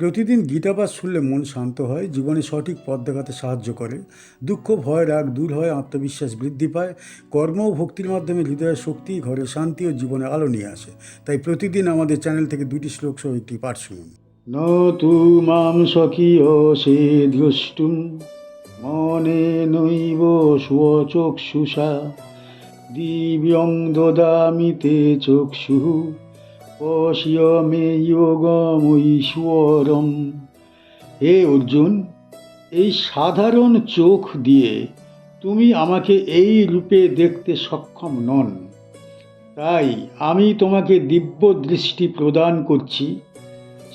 প্রতিদিন গীতাপাঠ শুনলে মন শান্ত হয়, জীবনে সঠিক পথ দেখাতে সাহায্য করে। দুঃখ, ভয়, রাগ দূর হয়, আত্মবিশ্বাস বৃদ্ধি পায়। কর্ম ও ভক্তির মাধ্যমে হৃদয়ের শক্তি, ঘরে শান্তি ও জীবনে আলো নিয়ে আসে। তাই প্রতিদিন আমাদের চ্যানেল থেকে দুটি শ্লোক সহ একটি পাঠ শুনুন। ন তু মাম স্বকীয় সে দ্রষ্টুম মনে নৈব স্বচক্ষুষা দিব্যং দদামি চক্ষু। পশ্য মে যোগমৈশ্বরম হে অর্জুন, এই সাধারণ চোখ দিয়ে তুমি আমাকে এই রূপে দেখতে সক্ষম নন। তাই আমি তোমাকে দিব্য দৃষ্টি প্রদান করছি।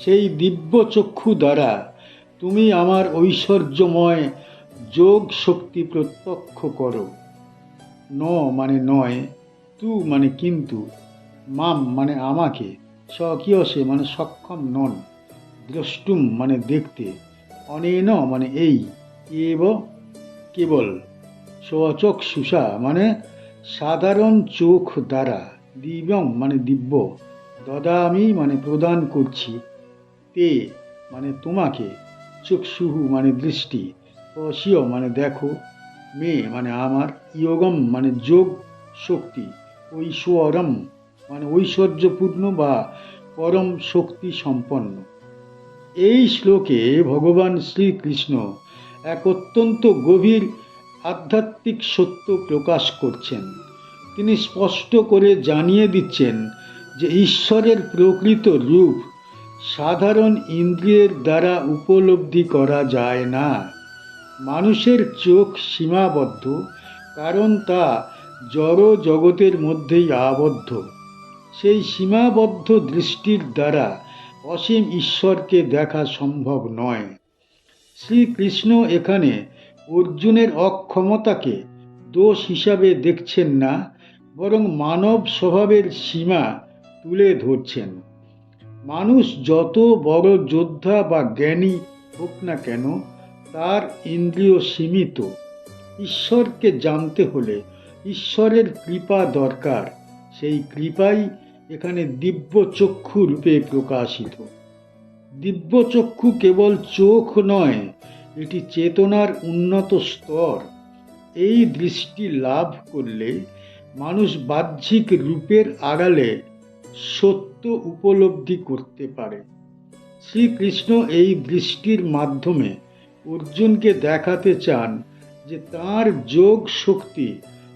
সেই দিব্য চক্ষু দ্বারা তুমি আমার ঐশ্বর্যময় যোগ শক্তি প্রত্যক্ষ করো। ন মানে নয়, তু মানে কিন্তু। মাম মানে আমাকে স্বকীয়সে মানে সক্ষম নন, দ্রষ্টুম মানে দেখতে, অনেন মানে এই, এব কেবল, স্বচক সুষা মানে সাধারণ চোখ দ্বারা, দিব্যং মানে দিব্য, দদামি মানে প্রদান করছি, তে মানে তোমাকে, চক্ষুহু মানে দৃষ্টি, অসীয় মানে দেখো, মে মানে আমার, ইয়োগম মানে যোগ, শক্তি, ঐশ্বরম মানে ঐশ্বর্যপূর্ণ বা পরম শক্তি সম্পন্ন। এই শ্লোকে ভগবান শ্রীকৃষ্ণ এক অত্যন্ত গভীর আধ্যাত্মিক সত্য প্রকাশ করছেন। তিনি স্পষ্ট করে জানিয়ে দিচ্ছেন যে ঈশ্বরের প্রকৃত রূপ সাধারণ ইন্দ্রিয়ের দ্বারা উপলব্ধি করা যায় না। মানুষের চোখ সীমাবদ্ধ, কারণ তা জড় জগতের মধ্যেই আবদ্ধ। সেই সীমাবদ্ধ দৃষ্টির দ্বারা অসীম ঈশ্বরকে দেখা সম্ভব নয়। শ্রীকৃষ্ণ এখানে অর্জুনের অক্ষমতাকে দোষ হিসাবে দেখছেন না, বরং মানব স্বভাবের সীমা তুলে ধরছেন। মানুষ যত বড় যোদ্ধা বা জ্ঞানী হোক না কেন, তার ইন্দ্রিয় সীমিত। ঈশ্বরকে জানতে হলে ঈশ্বরের কৃপা দরকার। সেই কৃপাই এখানে দিব্য চক্ষু রূপে প্রকাশিত। দিব্য চক্ষু কেবল চোখ নয়, এটি চেতনার উন্নত স্তর। এই দৃষ্টি লাভ করলে মানুষ বাহ্যিক রূপের আড়ালে সত্য উপলব্ধি করতে পারে। শ্রীকৃষ্ণ এই দৃষ্টির মাধ্যমে অর্জুনকে দেখাতে চান যে তার যোগ শক্তি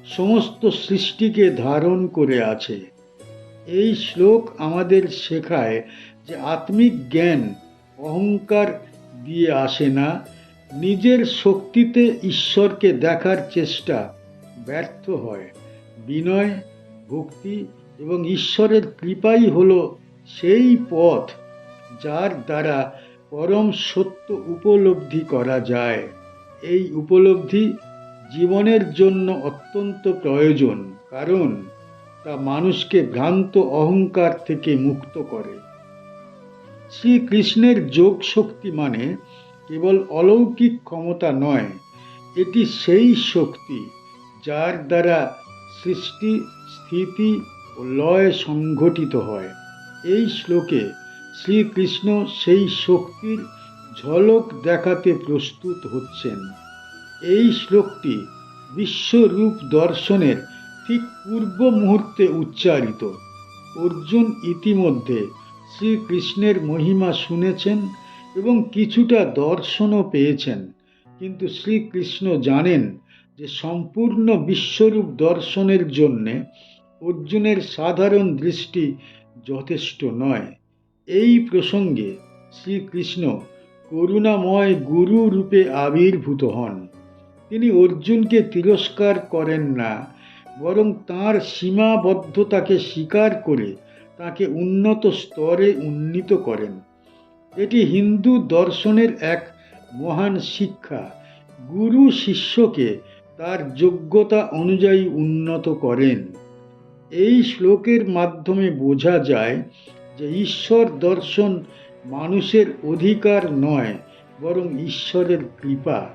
সমস্ত সৃষ্টিকে ধারণ করে আছে। এই শ্লোক আমাদের শেখায় যে আত্মিক জ্ঞান অহংকার দিয়ে আসে না, নিজের শক্তিতে ঈশ্বরকে দেখার চেষ্টা ব্যর্থ হয়। বিনয়, ভক্তি এবং ঈশ্বরের কৃপাই হল সেই পথ যার দ্বারা পরম সত্য উপলব্ধি করা যায়। এই উপলব্ধি জীবনের জন্য অত্যন্ত প্রয়োজন, কারণ তা মানুষকে ভ্রান্ত অহংকার থেকে মুক্ত করে। শ্রীকৃষ্ণের যোগ শক্তি মানে কেবল অলৌকিক ক্ষমতা নয়, এটি সেই শক্তি যার দ্বারা সৃষ্টি, স্থিতি ও লয় সংঘটিত হয়। এই শ্লোকে শ্রীকৃষ্ণ সেই শক্তির ঝলক দেখাতে প্রস্তুত হচ্ছেন। এই শ্লোকটি বিশ্বরূপ দর্শনের ঠিক পূর্ব মুহূর্তে উচ্চারিত। অর্জুন ইতিমধ্যে শ্রীকৃষ্ণের মহিমা শুনেছেন এবং কিছুটা দর্শনও পেয়েছেন। কিন্তু শ্রীকৃষ্ণ জানেন যে সম্পূর্ণ বিশ্বরূপ দর্শনের জন্যে অর্জুনের সাধারণ দৃষ্টি যথেষ্ট নয়। এই প্রসঙ্গে শ্রীকৃষ্ণ করুণাময় গুরু রূপে আবির্ভূত হন। তিনি অর্জুনকে তিরস্কার করেন না বরং তার সীমাবদ্ধতাকে স্বীকার করে তাকে উন্নত স্তরে উন্নীত করেন। এটি হিন্দু দর্শনের এক মহান শিক্ষা। গুরু শিষ্যকে তার যোগ্যতা অনুযায়ী উন্নত করেন। এই শ্লোকের মাধ্যমে বোঝা যায় যে ঈশ্বর দর্শন মানুষের অধিকার নয়, বরং ঈশ্বরের কৃপা।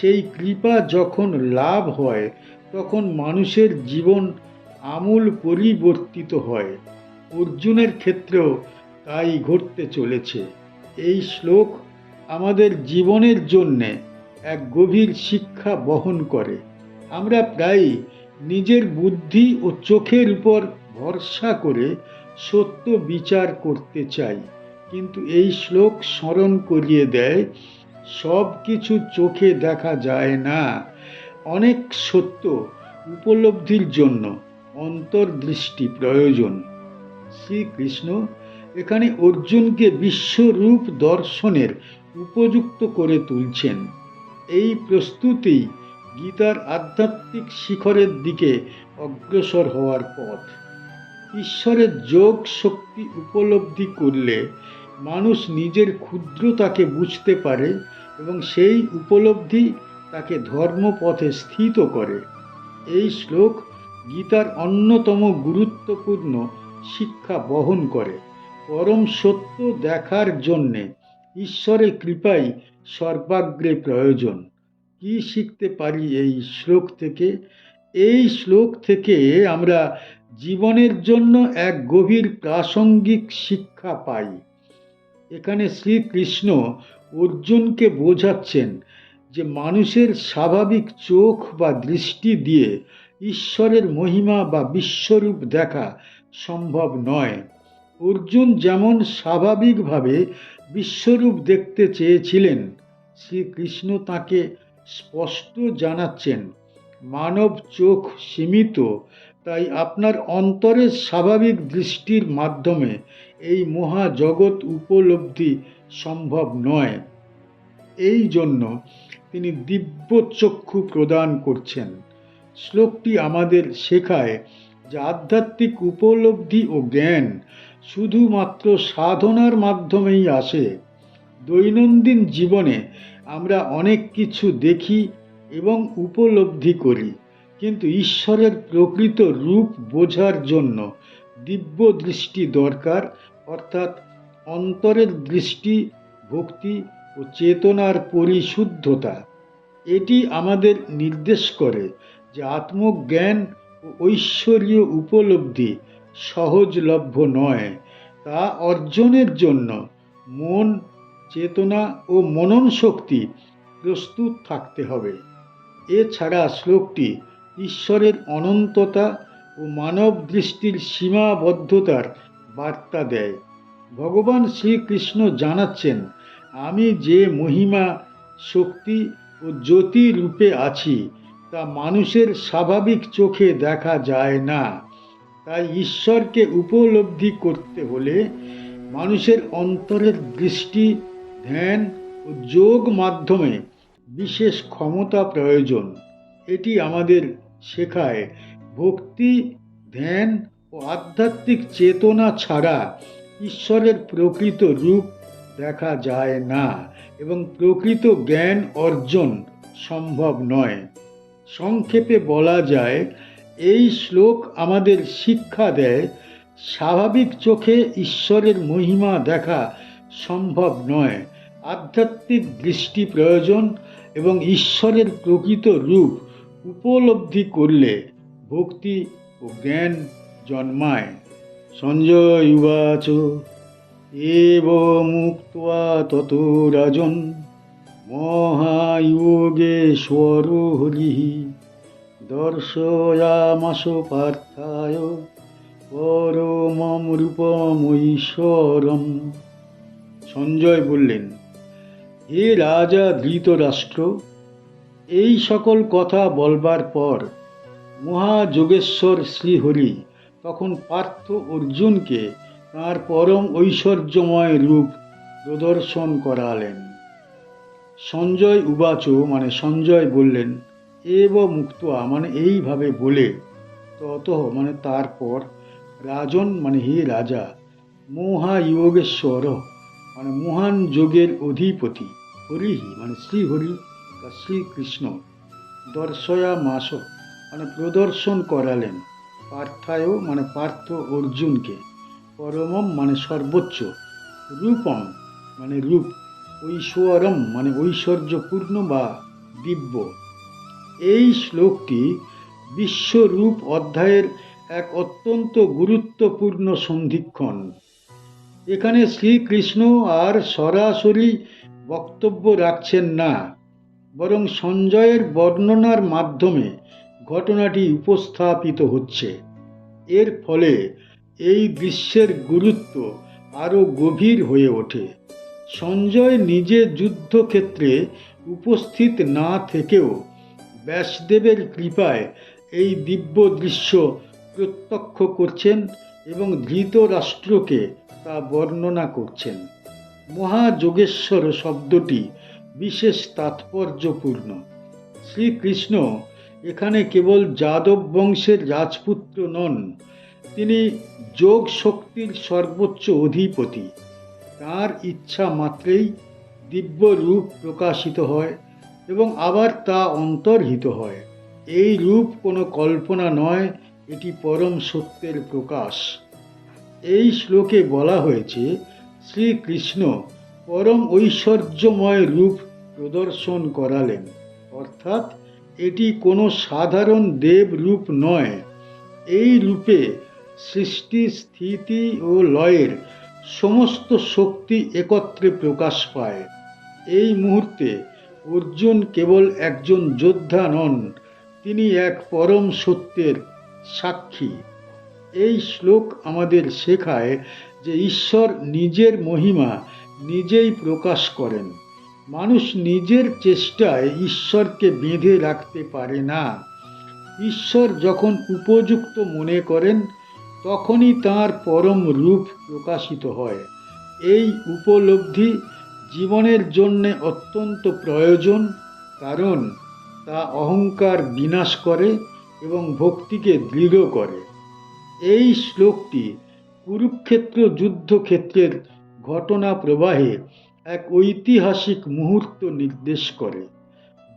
সেই কৃপা যখন লাভ হয় তখন মানুষের জীবন আমূল পরিবর্তিত হয়। অর্জুনের ক্ষেত্রেও তাই ঘটতে চলেছে। এই শ্লোক আমাদের জীবনের জন্যে এক গভীর শিক্ষা বহন করে। আমরা প্রায়ই নিজের বুদ্ধি ও চোখের উপর ভরসা করে সত্য বিচার করতে চাই। কিন্তু এই শ্লোক স্মরণ করিয়ে দেয় সব কিছু চোখে দেখা যায় না। অনেক সত্য উপলব্ধির জন্য অন্তর্দৃষ্টি প্রয়োজন। শ্রীকৃষ্ণ এখানে অর্জুনকে বিশ্বরূপ দর্শনের উপযুক্ত করে তুলছেন। এই প্রস্তুতি গীতার আধ্যাত্মিক শিখরের দিকে অগ্রসর হওয়ার পথ। ঈশ্বরের যোগ শক্তি উপলব্ধি করলে মানুষ নিজের ক্ষুদ্রতাকে বুঝতে পারে এবং সেই উপলব্ধি তাকে ধর্মপথে স্থিত করে। এই শ্লোক গীতার অন্যতম গুরুত্বপূর্ণ শিক্ষা বহন করে। পরম সত্য দেখার জন্যে ঈশ্বরের কৃপাই সর্বাগ্রে প্রয়োজন। কি শিখতে পারি এই শ্লোক থেকে? এই শ্লোক থেকে আমরা জীবনের জন্য এক গভীর প্রাসঙ্গিক শিক্ষা পাই। এখানে শ্রীকৃষ্ণ অর্জুনকে বোঝাচ্ছেন যে মানুষের স্বাভাবিক চোখ বা দৃষ্টি দিয়ে ঈশ্বরের মহিমা বা বিশ্বরূপ দেখা সম্ভব নয়। অর্জুন যেমন স্বাভাবিকভাবে বিশ্বরূপ দেখতে চেয়েছিলেন, শ্রীকৃষ্ণ তাকে স্পষ্ট জানাচ্ছেন, মানব চোখ সীমিত, তাই আপনার অন্তরের স্বাভাবিক দৃষ্টির মাধ্যমে এই মহাজগৎ উপলব্ধি সম্ভব নয়। এই জন্য তিনি দিব্য চক্ষু প্রদান করছেন। শ্লোকটি আমাদের শেখায় যে আধ্যাত্মিক উপলব্ধি ও জ্ঞান শুধুমাত্র সাধনার মাধ্যমেই আসে। দৈনন্দিন জীবনে আমরা অনেক কিছু দেখি এবং উপলব্ধি করি, কিন্তু ঈশ্বরের প্রকৃত রূপ বোঝার জন্য দিব্য দৃষ্টি দরকার, অর্থাৎ অন্তরের দৃষ্টি, ভক্তি ও চেতনার পরিশুদ্ধতা। এটি আমাদের নির্দেশ করে যে আত্মজ্ঞান ও ঐশ্বরীয় উপলব্ধি সহজলভ্য নয়। তা অর্জনের জন্য মন, চেতনা ও মনন শক্তি প্রস্তুত থাকতে হবে। এছাড়া শ্লোকটি ঈশ্বরের অনন্ততা ও মানব দৃষ্টির সীমাবদ্ধতার বার্তা দেয়। ভগবান শ্রীকৃষ্ণ জানাচ্ছেন আমি যে মহিমা, শক্তি ও জ্যোতি রূপে আছি, তা মানুষের স্বাভাবিক চোখে দেখা যায় না। তাই ঈশ্বরকে উপলব্ধি করতে হলে মানুষের অন্তরের দৃষ্টি, ধ্যান ও যোগ মাধ্যমে বিশেষ ক্ষমতা প্রয়োজন। এটি আমাদের শেখায়। ভক্তি, ধ্যান ও আধ্যাত্মিক চেতনা ছাড়া ঈশ্বরের প্রকৃত রূপ দেখা যায় না এবং প্রকৃত জ্ঞান অর্জন সম্ভব নয়। সংক্ষেপে বলা যায়, এই শ্লোক আমাদের শিক্ষা দেয়, স্বাভাবিক চোখে ঈশ্বরের মহিমা দেখা সম্ভব নয়। আধ্যাত্মিক দৃষ্টি প্রয়োজন এবং ঈশ্বরের প্রকৃত রূপ উপলব্ধি করলে ভক্তি ও জ্ঞান জন্মায়। সঞ্জয় উবাচ। এব মুক্তা তত রাজন মহায়োগেশ্বর হরি দর্শয়ামাস পার্থায় পরমম রূপমৈশ্বরম সঞ্জয় বললেন, হে রাজা ধৃতরাষ্ট্র, এই সকল কথা বলবার পর মহাযোগেশ্বর শ্রীহরি তখন পার্থ অর্জুনকে তাঁর পরম ঐশ্বর্যময় রূপ প্রদর্শন করালেন। সঞ্জয় উবাচ মানে সঞ্জয় বললেন, এব মুক্তয়া মানে এইভাবে বলে, তত মানে তারপর, রাজন মানে হে রাজা, মহায়োগেশ্বর মানে মহান যোগের অধিপতি হরিহি মানে শ্রীহরি বা শ্রীকৃষ্ণ, দর্শয়া মাস মানে প্রদর্শন করালেন, পার্থায় মানে পার্থ অর্জুনকে। পরমম মানে সর্বোচ্চ, রূপম মানে রূপ, ঐশ্বরম মানে ঐশ্বর্যপূর্ণ বা দিব্য। এই শ্লোকটি বিশ্বরূপ অধ্যায়ের এক অত্যন্ত গুরুত্বপূর্ণ সন্ধিক্ষণ। এখানে শ্রীকৃষ্ণ আর সরাসরি বক্তব্য রাখছেন না, বরং সঞ্জয়ের বর্ণনার মাধ্যমে ঘটনাটি উপস্থাপিত হচ্ছে। এর ফলে এই দৃশ্যের গুরুত্ব আরও গভীর হয়ে ওঠে। সঞ্জয় নিজে যুদ্ধক্ষেত্রে উপস্থিত না থেকেও ব্যাসদেবের কৃপায় এই দিব্য দৃশ্য প্রত্যক্ষ করছেন এবং ধৃতরাষ্ট্রকে তা বর্ণনা করছেন। মহাযোগেশ্বর শব্দটি বিশেষ তাৎপর্যপূর্ণ। শ্রীকৃষ্ণ এখানে কেবল যাদব বংশের রাজপুত্র নন তিনি যোগ শক্তির সর্বোচ্চ অধিপতি। তার ইচ্ছা মাত্রেই দিব্য রূপ প্রকাশিত হয় এবং আবার তা অন্তর্হিত হয়। এই রূপ কোনো কল্পনা নয়, এটি পরম সত্যের প্রকাশ। এই শ্লোকে বলা হয়েছে, শ্রীকৃষ্ণ পরম ঐশ্বর্যময় রূপ প্রদর্শন করালেন। অর্থাৎ এটি কোনো সাধারণ দেব রূপ নয়। এই রূপে সৃষ্টি, স্থিতি ও লয়ের সমস্ত শক্তি একত্রে প্রকাশ পায়। এই মুহূর্তে অর্জুন কেবল একজন যোদ্ধা নন, তিনি এক পরম সত্যের সাক্ষী। এই শ্লোক আমাদের শেখায় যে ঈশ্বর নিজের মহিমা নিজেই প্রকাশ করেন। মানুষ নিজের চেষ্টায় ঈশ্বরকে বেঁধে রাখতে পারে না। ঈশ্বর যখন উপযুক্ত মনে করেন তখনই তার পরম রূপ প্রকাশিত হয়। এই উপলব্ধি জীবনের জন্যে অত্যন্ত প্রয়োজন, কারণ তা অহংকার বিনাশ করে এবং ভক্তিকে দৃঢ় করে। এই শ্লোকটি কুরুক্ষেত্র যুদ্ধক্ষেত্রের ঘটনা প্রবাহে এক ঐতিহাসিক মুহূর্ত নির্দেশ করে।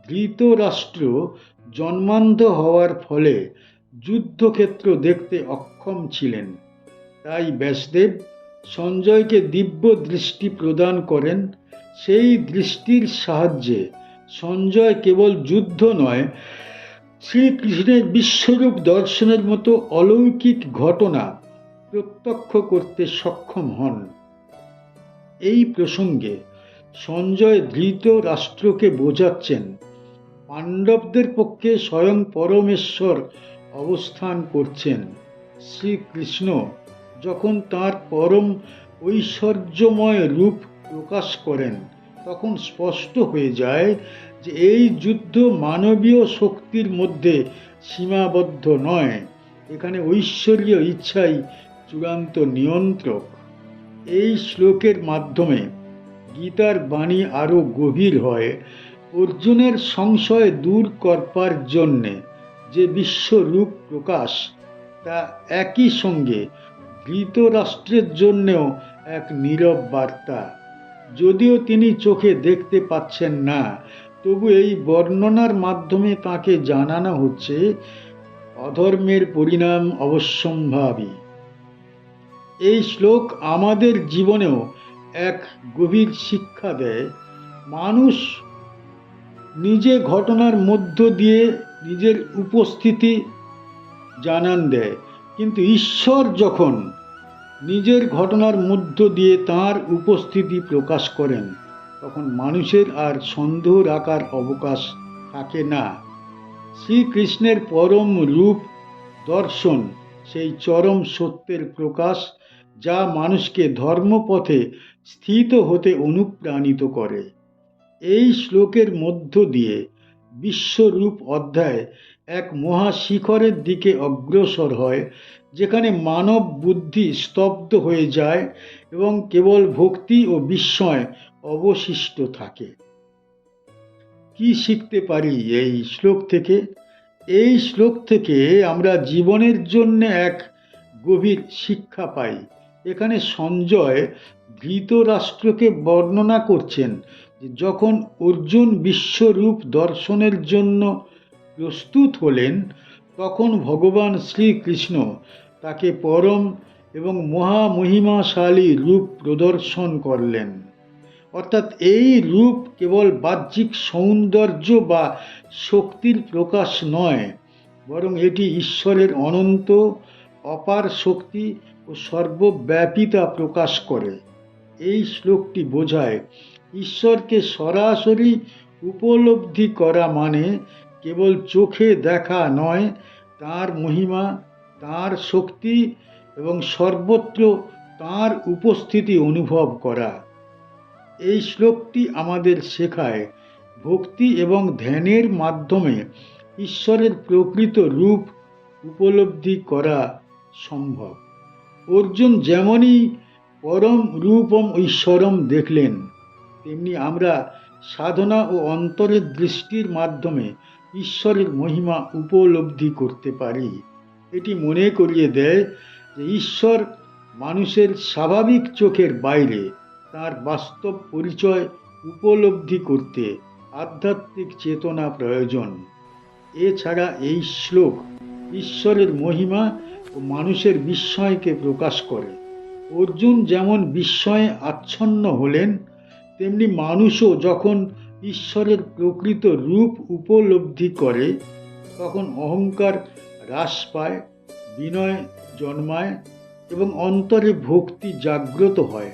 ধৃতরাষ্ট্র জন্মান্ধ হওয়ার ফলে যুদ্ধক্ষেত্র দেখতে অক্ষম ছিলেন। তাই ব্যাসদেব সঞ্জয়কে দিব্য দৃষ্টি প্রদান করেন। সেই দৃষ্টির সাহায্যে সঞ্জয় কেবল যুদ্ধ নয়, শ্রীকৃষ্ণের বিশ্বরূপ দর্শনের মতো অলৌকিক ঘটনা প্রত্যক্ষ করতে সক্ষম হন। এই প্রসঙ্গে সঞ্জয় ধৃত রাষ্ট্রকে বোঝাচ্ছেন, পাণ্ডবদের পক্ষে স্বয়ং পরমেশ্বর অবস্থান করছেন শ্রীকৃষ্ণ যখন তার পরম ঐশ্বর্যময় রূপ প্রকাশ করেন, তখন স্পষ্ট হয়ে যায় যে এই যুদ্ধ মানবীয় শক্তির মধ্যে সীমাবদ্ধ নয়। এখানে ঐশ্বরীয় ইচ্ছাই চূড়ান্ত নিয়ন্ত্রক। এই শ্লোকের মাধ্যমে গীতার বাণী আরও গভীর হয় অর্জুনের সংশয় দূর করবার জন্যে। যে বিশ্বরূপ প্রকাশ, তা একই সঙ্গে ধৃতরাষ্ট্রের জন্যেও এক নীরব বার্তা। যদিও তিনি চোখে দেখতে পাচ্ছেন না, তবু এই বর্ণনার মাধ্যমে তাকে জানানো হচ্ছে, অধর্মের পরিণাম অবশ্যম্ভাবী। এই শ্লোক আমাদের জীবনেও এক গভীর শিক্ষা দেয়। মানুষ নিজে ঘটনার মধ্য দিয়ে নিজের উপস্থিতি জানান দেয়। কিন্তু ঈশ্বর যখন নিজের ঘটনার মধ্য দিয়ে তার উপস্থিতি প্রকাশ করেন, তখন মানুষের আর সন্দেহ রাখার অবকাশ থাকে না। শ্রীকৃষ্ণের পরম রূপ দর্শন, সেই চরম সত্যের প্রকাশ যা মানুষকে ধর্মপথে স্থিত হতে অনুপ্রাণিত করে। এই শ্লোকের মধ্য দিয়ে বিশ্বরূপ অধ্যায় এক মহাশিখরের দিকে অগ্রসর হয়, যেখানে মানব বুদ্ধি স্তব্ধ হয়ে যায় এবং কেবল ভক্তি ও বিস্ময় অবশিষ্ট থাকে। কি শিখতে পারি এই শ্লোক থেকে? এই শ্লোক থেকে আমরা জীবনের জন্য এক গভীর শিক্ষা পাই। এখানে সঞ্জয় ধৃতরাষ্ট্রকে বর্ণনা করছেন যখন অর্জুন বিশ্বরূপ দর্শনের জন্য প্রস্তুত হলেন, তখন ভগবান শ্রীকৃষ্ণ তাকে পরম এবং মহামহিমাশালী রূপ প্রদর্শন করলেন। অর্থাৎ এই রূপ কেবল বাহ্যিক সৌন্দর্য বা শক্তির প্রকাশ নয়, বরং এটি ঈশ্বরের অনন্ত, অপার শক্তি ও সর্বব্যাপিতা প্রকাশ করে। এই শ্লোকটি বোঝায় ঈশ্বরকে সরাসরি উপলব্ধি করা মানে কেবল চোখে দেখা নয়, তার মহিমা, তার শক্তি এবং সর্বত্র তার উপস্থিতি অনুভব করা। এই শ্লোকটি আমাদের শেখায়, ভক্তি এবং ধ্যানের মাধ্যমে ঈশ্বরের প্রকৃত রূপ উপলব্ধি করা সম্ভব। অর্জুন যেমনই পরম রূপম ঈশ্বরম দেখলেন তেমনি আমরা সাধনা ও অন্তরের দৃষ্টির মাধ্যমে ঈশ্বরের মহিমা উপলব্ধি করতে পারি। এটি মনে করিয়ে দেয় যে ঈশ্বর মানুষের স্বাভাবিক চোখের বাইরে তার বাস্তব পরিচয় উপলব্ধি করতে আধ্যাত্মিক চেতনা প্রয়োজন। এছাড়া এই শ্লোক ঈশ্বরের মহিমা ও মানুষের বিস্ময়কে প্রকাশ করে। অর্জুন যেমন বিস্ময়ে আচ্ছন্ন হলেন তেমনি মানুষও যখন ঈশ্বরের প্রকৃত রূপ উপলব্ধি করে, তখন অহংকার হ্রাস পায়, বিনয় জন্মায় এবং অন্তরে ভক্তি জাগ্রত হয়।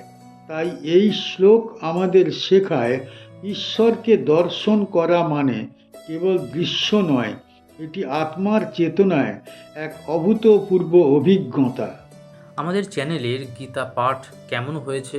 তাই এই শ্লোক আমাদের শেখায়, ঈশ্বরকে দর্শন করা মানে কেবল দৃশ্য নয়, এটি আত্মার চেতনায় এক অভূতপূর্ব অভিজ্ঞতা। আমাদের চ্যানেলের গীতা পাঠ কেমন হয়েছে